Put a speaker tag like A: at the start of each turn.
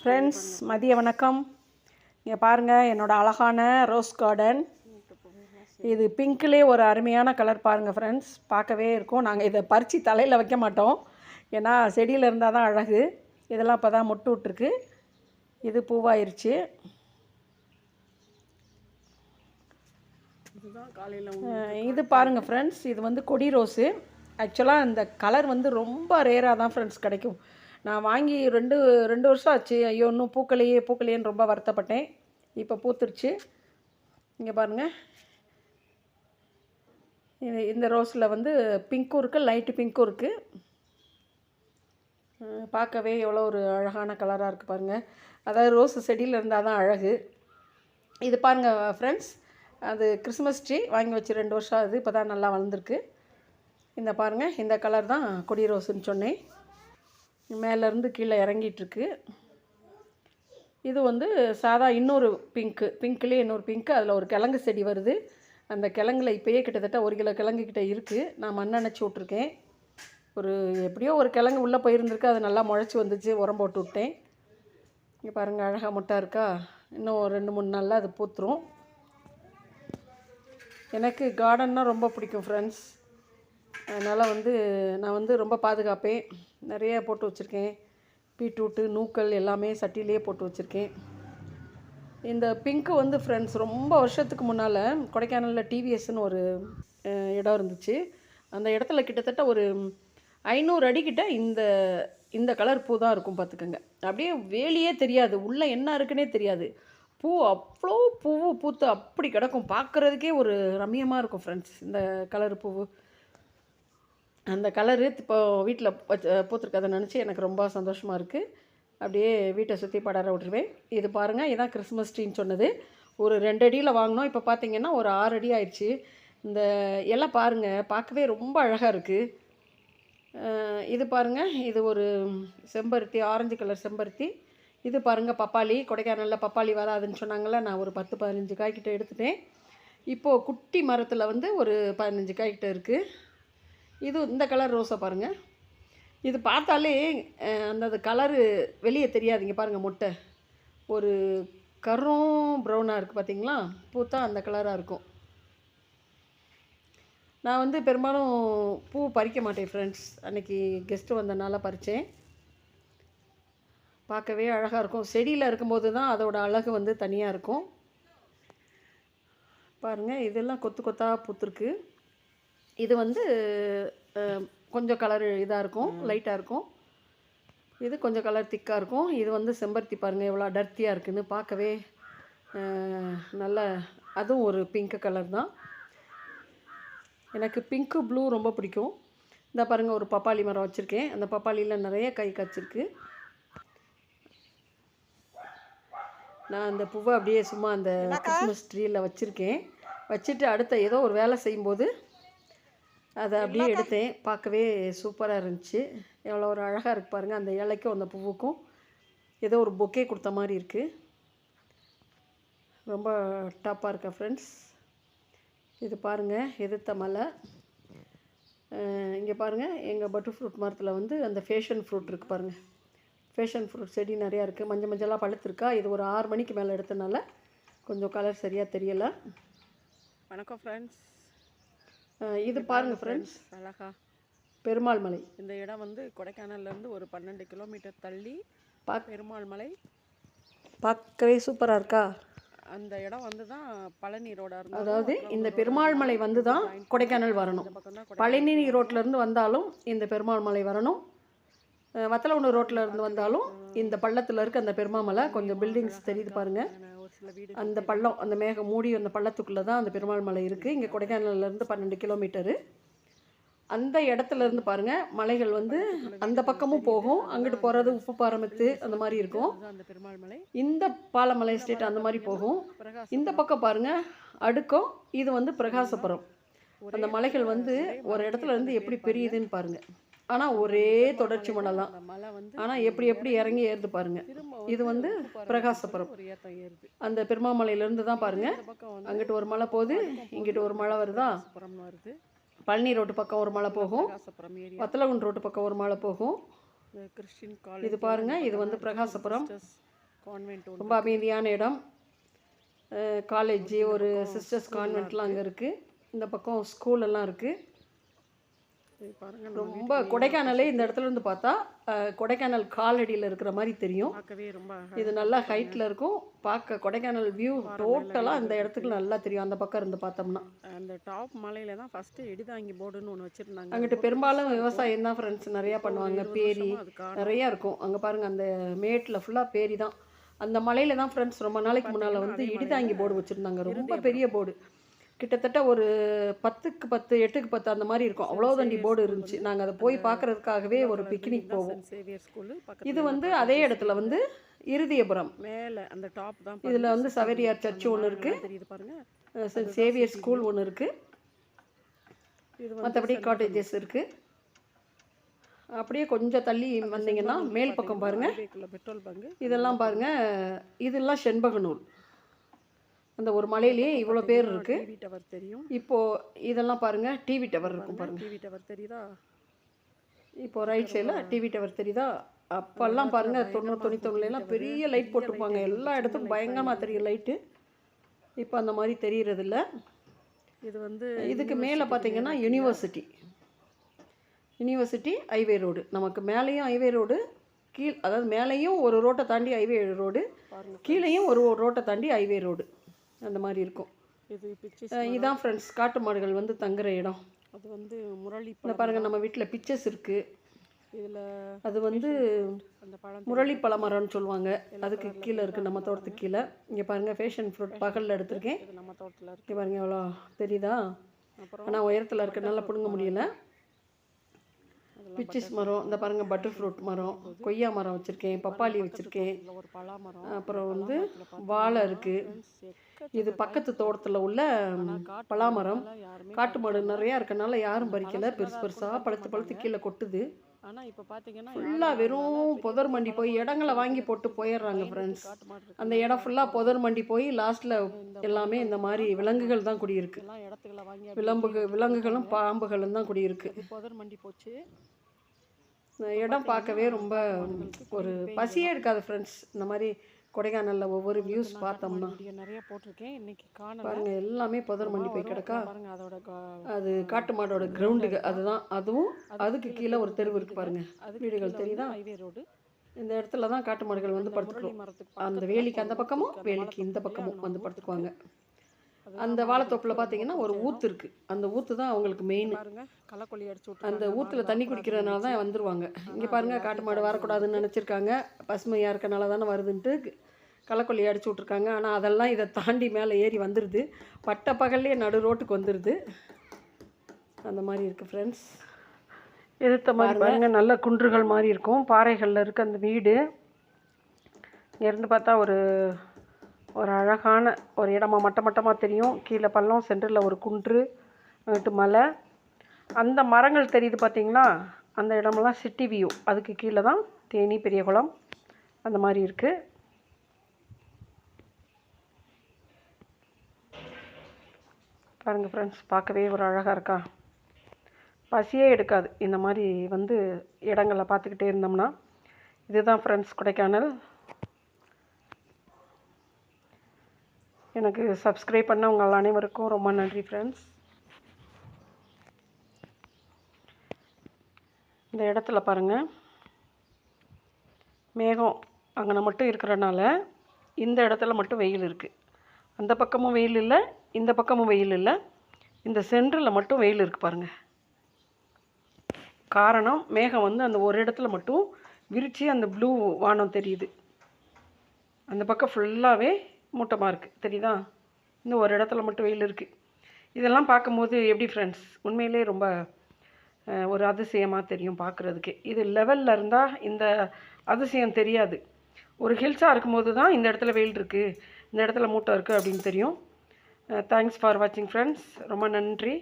A: Friends மதிய வணக்கம். இங்கே பாருங்கள் என்னோடய அழகான ரோஸ் கார்டன் இது பிங்க்லேயே ஒரு அருமையான கலர் பாருங்கள் ஃப்ரெண்ட்ஸ் பார்க்கவே இருக்கும். நாங்கள் இதை பறித்து தலையில் வைக்க மாட்டோம். ஏன்னா செடியில் இருந்தால் தான் அழகு. இதெல்லாம் இப்போ தான் மொட்டு விட்ருக்கு இது பூவாயிருச்சு. இது பாருங்கள் ஃப்ரெண்ட்ஸ் இது வந்து கொடி ரோஸு ஆக்சுவலாக இந்த கலர் வந்து ரொம்ப ரேராக தான் ஃப்ரெண்ட்ஸ் கிடைக்கும். நான் வாங்கி ரெண்டு ரெண்டு வருஷம் ஆச்சு. ஐயோ இன்னும் பூக்களையே பூக்களையேன்னு ரொம்ப வருத்தப்பட்டேன். இப்போ பூத்துருச்சு. இங்கே பாருங்கள் இது இந்த ரோஸில் வந்து பிங்க்கும் இருக்குது லைட்டு பிங்க்கும் இருக்குது பார்க்கவே எவ்வளோ ஒரு அழகான கலராக இருக்குது பாருங்கள் அதாவது ரோஸ் செடியில் இருந்தால் தான் அழகு. இது பாருங்கள் ஃப்ரெண்ட்ஸ் அது கிறிஸ்மஸ் ட்ரீ வாங்கி வச்சு ரெண்டு வருஷம் ஆகுது. இப்போ தான் நல்லா வளர்ந்துருக்கு. இந்த பாருங்கள் இந்த கலர் தான் கொடி ரோஸுன்னு சொன்னேன். மேலேருந்து கீழே இறங்கிட்டுருக்கு. இது வந்து சாதா இன்னொரு பிங்க்கு பிங்க்லேயே இன்னொரு பிங்க்கு அதில் ஒரு கிழங்கு செடி வருது. அந்த கிழங்குல இப்போயே கிட்டத்தட்ட ஒரு கிலோ கிழங்கு கிட்ட இருக்குது நான் மண் அணைச்சி விட்ருக்கேன் ஒரு எப்படியோ ஒரு கிழங்கு உள்ளே போயிருந்துருக்கு. அது நல்லா முளைச்சி வந்துச்சு. உரம் போட்டு விட்டேன். இங்கே பாருங்கள் அழகாக முட்டா இருக்கா? இன்னும் ஒரு ரெண்டு மூணு நாளில் அது பூத்துரும். எனக்கு கார்டன்னா ரொம்ப பிடிக்கும் ஃப்ரெண்ட்ஸ் அதனால் வந்து நான் வந்து ரொம்ப பாதுகாப்பேன். நிறைய போட்டு வச்சுருக்கேன். பீட்ரூட்டு நூக்கல் எல்லாமே சட்டியிலே போட்டு வச்சுருக்கேன். இந்த பிங்க்கு வந்து ஃப்ரெண்ட்ஸ் ரொம்ப வருஷத்துக்கு முன்னால் கொடைக்கானலில் டிவிஎஸ்னு ஒரு இடம் இருந்துச்சு. அந்த இடத்துல கிட்டத்தட்ட ஒரு ஐநூறு அடிக்கிட்ட இந்த இந்த கலர் பூ தான் இருக்கும் பார்த்துக்கோங்க. அப்படியே வேலியே தெரியாது. உள்ளே என்ன இருக்குன்னே தெரியாது. பூ அவ்வளோ பூவு பூத்து அப்படி கிடக்கும். பார்க்குறதுக்கே ஒரு ரம்மியமாக இருக்கும் ஃப்ரெண்ட்ஸ் இந்த கலர் பூவு. அந்த கலரு இப்போ வீட்டில் வச்சு பூத்துருக்கதை நினச்சி எனக்கு ரொம்ப சந்தோஷமாக இருக்குது அப்படியே வீட்டை சுற்றி படர விட்டுருவேன். இது பாருங்கள் இதான் கிறிஸ்மஸ் ட்ரீன்னு சொன்னது. ஒரு ரெண்டு அடியில் வாங்கினோம். இப்போ பார்த்தீங்கன்னா ஒரு ஆறு அடி ஆயிடுச்சு. இந்த இலை பாருங்கள் பார்க்கவே ரொம்ப அழகாக இருக்குது இது பாருங்கள் இது ஒரு செம்பருத்தி ஆரஞ்சு கலர் செம்பருத்தி. இது பாருங்கள் பப்பாளி கொடைக்கானலில் பப்பாளி வராதுன்னு சொன்னாங்களே நான் ஒரு பத்து பதினஞ்சு காய்கிட்ட எடுத்துட்டேன். இப்போது குட்டி மரத்தில் வந்து ஒரு பதினஞ்சு காய்கிட்ட இருக்குது இது இந்த கலர் ரோஸை பாருங்கள் இது பார்த்தாலே அந்த அது கலரு வெளியே தெரியாதுங்க. பாருங்கள் முட்டை. ஒரு கரும் ப்ரௌனாக இருக்குது பார்த்தீங்களா பூத்தா அந்த கலராக இருக்கும். நான் வந்து பெரும்பாலும் பூ பறிக்க மாட்டேன் ஃப்ரெண்ட்ஸ் அன்னைக்கு கெஸ்ட்டு வந்தனால பறித்தேன் பார்க்கவே அழகாக இருக்கும். செடியில் இருக்கும்போது தான் அதோட அழகு வந்து தனியாக இருக்கும். பாருங்கள் இதெல்லாம் கொத்து கொத்தாக பூத்துருக்கு. இது வந்து கொஞ்சம் கலர் இதாக இருக்கும் லைட்டாக இருக்கும். இது கொஞ்சம் கலர் திக்காக இருக்கும். இது வந்து செம்பருத்தி பாருங்கள் எவ்வளோ அடர்த்தியாக இருக்குன்னு பார்க்கவே நல்ல அதுவும் ஒரு பிங்க் கலர் தான். எனக்கு பிங்க்கு ப்ளூ ரொம்ப பிடிக்கும். இந்த பாருங்கள் ஒரு பப்பாளி மரம் வச்சுருக்கேன். அந்த பப்பாளியில் நிறைய கை காய்ச்சிருக்கு. நான் அந்த பூவை அப்படியே சும்மா அந்த கிறிஸ்மஸ் ட்ரீயில் வச்சுருக்கேன். வச்சுட்டு அடுத்த ஏதோ ஒரு வேலை செய்யும்போது அதை அப்படியே எடுத்தேன். பார்க்கவே சூப்பராக இருந்துச்சு. எவ்வளோ ஒரு அழகாக இருக்கு பாருங்கள் அந்த இலைக்கும் அந்த பூவுக்கும் ஏதோ ஒரு பொக்கே கொடுத்த மாதிரி இருக்குது ரொம்ப டாப்பாக இருக்கா ஃப்ரெண்ட்ஸ் இது பாருங்கள் எதிர்த்த மலை. இங்கே பாருங்கள் எங்கள் பட்டர் ஃப்ரூட் மரத்தில் வந்து அந்த ஃபேஷன் ஃப்ரூட் இருக்குது பாருங்கள் ஃபேஷன் ஃப்ரூட் செடி நிறையா இருக்குது மஞ்சள் மஞ்சளாக பழுத்திருக்கா. இது ஒரு ஆறு மணிக்கு மேலே எடுத்தனால கொஞ்சம் கலர் சரியாக தெரியலை.
B: வணக்கம் ஃப்ரெண்ட்ஸ்
A: இது பாருங்கள் ஃப்ரெண்ட்ஸ்
B: அழகா.
A: பெருமாள் மலை
B: இந்த இடம் வந்து கொடைக்கானல்லேருந்து ஒரு பன்னெண்டு கிலோமீட்டர் தள்ளி
A: பாக்
B: பெருமாள் மலை
A: பார்க்கவே சூப்பராக இருக்கா?
B: அந்த இடம் வந்து தான் பழனி ரோடாக
A: அதாவது இந்த பெருமாள் மலை வந்து தான் கொடைக்கானல் வரணும். பழனி ரோட்ல இருந்து வந்தாலும் இந்த பெருமாள் மலை வரணும் வத்தலகுண்டு ரோட்ல இருந்து வந்தாலும் இந்த பள்ளத்தில் இருக்க அந்த பெருமாள் மலை கொஞ்சம் பில்டிங்ஸ் தெரியுது பாருங்க.
B: ஒரு சில வீடு
A: அந்த பள்ளம் அந்த மேகம் மூடி அந்த பள்ளத்துக்குள்ளே தான் அந்த பெருமாள் மலை இருக்குது இங்கே கொடைக்கானல்ல இருந்து பன்னெண்டு கிலோமீட்டரு. அந்த இடத்துல இருந்து பாருங்க மலைகள் வந்து அந்த பக்கமும் போகும். அங்கிட்டு போகிறது உப்பு பாரமத்து அந்த மாதிரி இருக்கும்.
B: அந்த பெருமாள் மலை.
A: இந்த பாலமலை எஸ்டேட் அந்த மாதிரி போகும். இந்த பக்கம் பாருங்க அடுக்கம் இது வந்து பிரகாசபுரம் அந்த மலைகள் வந்து ஒரு இடத்துல இருந்து எப்படி பெரியுதுன்னு பாருங்க. ஆனால் ஒரே தொடர்ச்சி மலை
B: வந்து
A: ஆனால் எப்படி எப்படி இறங்கி ஏறுது பாருங்க. இது வந்து பிரகாசபுரம் அந்த பெருமாமலையிலேருந்து தான் பாருங்க. அங்கிட்டு ஒரு மலை போகுது இங்கிட்டு ஒரு மலை வருதா? பழனி ரோட்டு பக்கம் ஒரு மலை போகும். வத்தலகுண்டு ரோட்டு பக்கம் ஒரு மலை போகும். இது பாருங்க இது வந்து பிரகாசபுரம் ரொம்ப அமைதியான இடம். காலேஜ் ஒரு சிஸ்டர்ஸ் கான்வென்ட்லாம் அங்கே இருக்குது இந்த பக்கம் ஸ்கூல் எல்லாம் இருக்குது ரொம்ப கொடைக்கானலே இந்த இடத்துல இருந்து பார்த்தா கொடைக்கானல் காலடியில் இருக்கிற மாதிரி தெரியும். இது நல்லா ஹைட்டில் இருக்கும். பார்க்க கொடைக்கானல் வியூ டோட்டலாக இந்த இடத்துக்கு நல்லா தெரியும். அந்த பக்கம் இருந்து பார்த்தோம்னா.
B: அந்த டாப் மலையில தான் ஃபர்ஸ்ட் இடிதாங்கி போர்டுன்னு ஒன்று வச்சிருந்தாங்க.
A: அங்கிட்டு பெரும்பாலும் விவசாயம் தான் ஃப்ரெண்ட்ஸ் நிறையா பண்ணுவாங்க. பேரி நிறையா இருக்கும். அங்கே பாருங்கள் அந்த மேட்டில் ஃபுல்லாக பேரி தான். அந்த மலையில தான் ஃப்ரெண்ட்ஸ் ரொம்ப நாளைக்கு முன்னால் வந்து இடிதாங்கி போர்டு வச்சுருந்தாங்க. ரொம்ப பெரிய போர்டு. கிட்டத்தட்ட ஒரு பத்துக்கு பத்து எட்டுக்கு பத்து அந்த மாதிரி இருக்கும். அவ்வளோ தண்டி போர்டு இருந்துச்சு. நாங்கள் அதை போய் பார்க்கறதுக்காகவே ஒரு பிக்னிக் போவோம்.
B: சென்ட் சேவியர் ஸ்கூலு
A: இது வந்து அதே இடத்துல வந்து இருதயபுரம்.
B: மேலே அந்த டாப் தான்
A: இதில் வந்து சவேரியார் சர்ச் ஒன்று இருக்குது சேவியர் ஸ்கூல் ஒன்று இருக்குது மற்றபடி காட்டேஜஸ் இருக்குது அப்படியே கொஞ்சம் தள்ளி வந்தீங்கன்னா மேல் பக்கம் பாருங்கள்
B: பெட்ரோல் பங்கு
A: இதெல்லாம் பாருங்கள் இதெல்லாம் செண்பகநூல் அந்த ஒரு மலையிலேயே இவ்வளோ பேர் இருக்குது
B: டிவி டவர் தெரியும்.
A: இப்போது இதெல்லாம் பாருங்கள் டிவி டவர் இருக்கும் பாருங்கள்
B: டிவி டவர் தெரியுதா?
A: இப்போ ரைட் சைடில் டிவி டவர் தெரியுதா? அப்போல்லாம் பாருங்கள் தொண்ணூறு தொண்ணூத்தொன்னுலாம் பெரிய லைட் போட்டிருப்பாங்க. எல்லா இடத்துக்கும் பயங்கரமாக தெரியும் லைட்டு இப்போ அந்த மாதிரி தெரியறதில்ல
B: இது வந்து
A: இதுக்கு மேலே பார்த்தீங்கன்னா யூனிவர்சிட்டி யூனிவர்சிட்டி ஹைவே ரோடு நமக்கு மேலேயும் ஹைவே ரோடு கீழ் அதாவது மேலேயும் ஒரு ரோட்டை தாண்டி ஹைவே ரோடு கீழேயும் ஒரு ரோட்டை தாண்டி ஹைவே ரோடு அந்த மாதிரி இருக்கும்.
B: இது பிக்சர்ஸ்
A: அஹ் இதான் ஃப்ரெண்ட்ஸ் காட்டு மாடுகள் வந்து தங்குற இடம்.
B: அது வந்து முரளி
A: இந்த பாருங்கள் நம்ம வீட்டில் பிச்சர்ஸ் இருக்குது
B: இதில்
A: அது வந்து
B: அந்த பழம்
A: முரளி பழமரம்னு சொல்லுவாங்க. அதுக்கு கீழே இருக்குது நம்ம தோட்டத்துக்கு கீழே. இங்கே பாருங்கள் ஃபேஷன் ஃப்ரூட் பகலில் எடுத்திருக்கேன்.
B: நம்ம தோட்டத்தில் இருக்கு.
A: பாருங்கள் எவ்வளோ தெரியுதா? ஆனால் உயரத்தில் இருக்கனால பிடுங்க முடியல. பிச்சிஸ் மரம் இந்த பாருங்கள் பட்டர் ஃப்ரூட் மரம் கொய்யா மரம் வச்சுருக்கேன் பப்பாளி வச்சுருக்கேன். அப்புறம் வந்து வாழை இருக்குது இது பக்கத்து தோட்டத்தில் உள்ள பலாமரம் காட்டு மாடு நிறையா இருக்கனால யாரும் பறிக்கல பெருசு பெருசாக பழுத்து பழுத்து கீழே கொட்டுது.
B: ஆனால் இப்போ பார்த்தீங்கன்னா
A: ஃபுல்லாக வெறும் புதர் மண்டி போய் இடங்களை வாங்கி போட்டு போயிடுறாங்க ஃப்ரெண்ட்ஸ் அந்த இடம் ஃபுல்லாக புதர் மண்டி போய் லாஸ்ட்டில் எல்லாமே இந்த மாதிரி விலங்குகள் தான் குடியிருக்கு.
B: எல்லாம் இடத்துக்குள்ள வாங்கி
A: விலம்புக விலங்குகளும் பாம்புகளும் தான் குடியிருக்கு.
B: புதர் மண்டி போச்சு.
A: இடம் பார்க்கவே ரொம்ப ஒரு பசியே இருக்காது ஃப்ரெண்ட்ஸ் இந்த மாதிரி கொடைக்கானலில் ஒவ்வொரு வியூஸ் பார்த்தோம்னா
B: நிறைய போட்டிருக்கேன். இன்னைக்கு
A: பாருங்க எல்லாமே புதர் மண்டி போய் கிடக்கா?
B: அதோட
A: அது காட்டு மாடோட கிரவுண்டுக்கு அதுதான். அதுவும் அதுக்கு கீழே ஒரு தெருவு இருக்கு பாருங்க. வீடுகள் தெரியுதா?
B: ஹைவே ரோடு
A: இந்த இடத்துல தான் காட்டு மாடுகள் வந்து படுத்துக்கும் அந்த வேலிக்கு அந்த பக்கமும் வேலிக்கு இந்த பக்கமும் வந்து படுத்துக்குவாங்க. அந்த வாழைத்தோப்பில் பார்த்தீங்கன்னா ஒரு ஊத்து இருக்கு. அந்த ஊத்து தான் அவங்களுக்கு மெயின் அந்த ஊத்துல தண்ணி குடிக்கிறதுனால தான் வந்துருவாங்க. இங்கே பாருங்க காட்டு மாடு வரக்கூடாதுன்னு நினச்சிருக்காங்க. பசுமையாக இருக்கனால தானே வருதுன்ட்டு களக்கொல்லி அடிச்சு விட்ருக்காங்க ஆனால் அதெல்லாம் இதை தாண்டி மேலே ஏறி வந்துடுது பட்ட பகல்லே நடு ரோட்டுக்கு வந்துடுது அந்த மாதிரி இருக்குது ஃப்ரெண்ட்ஸ் எதிர்த்த மாதிரி பாருங்க. நல்ல குன்றுகள் மாதிரி இருக்கும். பாறைகளில் இருக்க அந்த வீடு. இங்கேருந்து பார்த்தா ஒரு ஒரு அழகான ஒரு இடமா மட்ட மட்டமாக தெரியும். கீழே பள்ளம் சென்டரில் ஒரு குன்று அங்கிட்டு மலை. அந்த மரங்கள் தெரியுது பார்த்தீங்களா? அந்த இடமெல்லாம் சிட்டி வியூ அதுக்கு கீழே தான் தேனி பெரியகுளம் அந்த மாதிரி இருக்குது பாருங்கள் ஃப்ரெண்ட்ஸ் பார்க்கவே ஒரு அழகாக இருக்கா? பசியே எடுக்காது. இந்த மாதிரி வந்து இடங்களை பார்த்துக்கிட்டே இருந்தோம்னா இதுதான் ஃப்ரெண்ட்ஸ் கொடைக்கானல். எனக்கு சப்ஸ்கிரைப் பண்ண உங்கள் அனைவருக்கும் ரொம்ப நன்றி ஃப்ரெண்ட்ஸ் இந்த இடத்துல பாருங்கள் மேகம் அங்கே மட்டும் இருக்கிறனால இந்த இடத்துல மட்டும் வெயில் இருக்குது அந்த பக்கமும் வெயில் இல்லை இந்த பக்கமும் வெயில் இல்லை. இந்த சென்டரில் மட்டும் வெயில் இருக்குது பாருங்கள் காரணம் மேகம் வந்து அந்த ஒரு இடத்துல மட்டும் விரித்து அந்த ப்ளூ வானம் தெரியுது. அந்த பக்கம் ஃபுல்லாகவே மூட்டமாக இருக்குது தெரியுதா? இந்த ஒரு இடத்துல மட்டும் வெயில் இருக்குது இதெல்லாம் பார்க்கும்போது எப்படி ஃப்ரெண்ட்ஸ் உண்மையிலே ரொம்ப ஒரு அதிசயமாக தெரியும் பார்க்குறதுக்கு. இது லெவலில் இருந்தால் இந்த அதிசயம் தெரியாது. ஒரு ஹில்ஸாக இருக்கும்போது தான் இந்த இடத்துல வெயில் இருக்குது இந்த இடத்துல மூட்டை இருக்குது அப்படின்னு தெரியும். தேங்க்ஸ் ஃபார் வாட்சிங் ஃப்ரெண்ட்ஸ் ரொம்ப நன்றி.